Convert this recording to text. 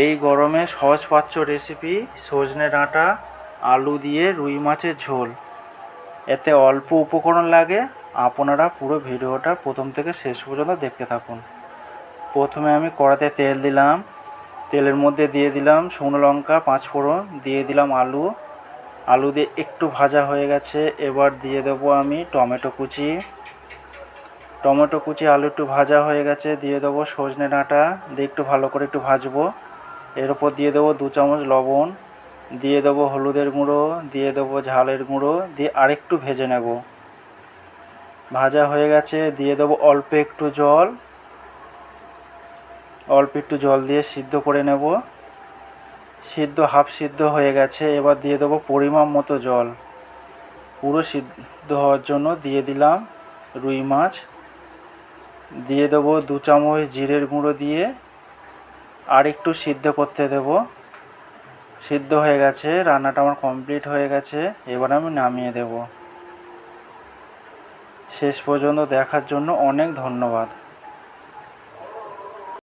এই গরমে সহজপাচ্য রেসিপি সজনে ডাঁটা, আলু দিয়ে রুই মাছের ঝোল। এতে অল্প উপকরণ লাগে। আপনারা পুরো ভিডিওটা প্রথম থেকে শেষ পর্যন্ত দেখতে থাকুন। প্রথমে আমি কড়াতে তেল দিলাম। তেলের মধ্যে দিয়ে দিলাম শুকনো লঙ্কা, পাঁচ ফোড়ন, দিয়ে দিলাম আলু। আলু দিয়ে একটু ভাজা হয়ে গেছে। এবার দিয়ে দেবো আমি টমেটো কুচি। টমেটো কুচি আলু একটু ভাজা হয়ে গেছে। দিয়ে দেবো সজনে ডাঁটা। দিয়ে একটু ভালো করে একটু ভাজবো। এর উপর দিয়ে দেবো দু চামচ লবণ, দিয়ে দেবো হলুদের গুঁড়ো, দিয়ে দেবো ঝালের গুঁড়ো, দিয়ে আরেকটু ভেজে নেব। ভাজা হয়ে গেছে, দিয়ে দেবো অল্প একটু জল। অল্প একটু জল দিয়ে সিদ্ধ করে নেব। সিদ্ধ, হাফ সিদ্ধ হয়ে গেছে, এবার দিয়ে দেবো পরিমাণ মতো জল। পুরো সিদ্ধ হওয়ার জন্য দিয়ে দিলাম রুই মাছ। দিয়ে দেবো দু চামচ জিরের গুঁড়ো দিয়ে আর একটু সিদ্ধ করতে দেব। সিদ্ধ হয়ে গেছে, রান্নাটা আমার কমপ্লিট হয়ে গেছে, এবার আমি নামিয়ে দেব। শেষ পর্যন্ত দেখার জন্য অনেক ধন্যবাদ।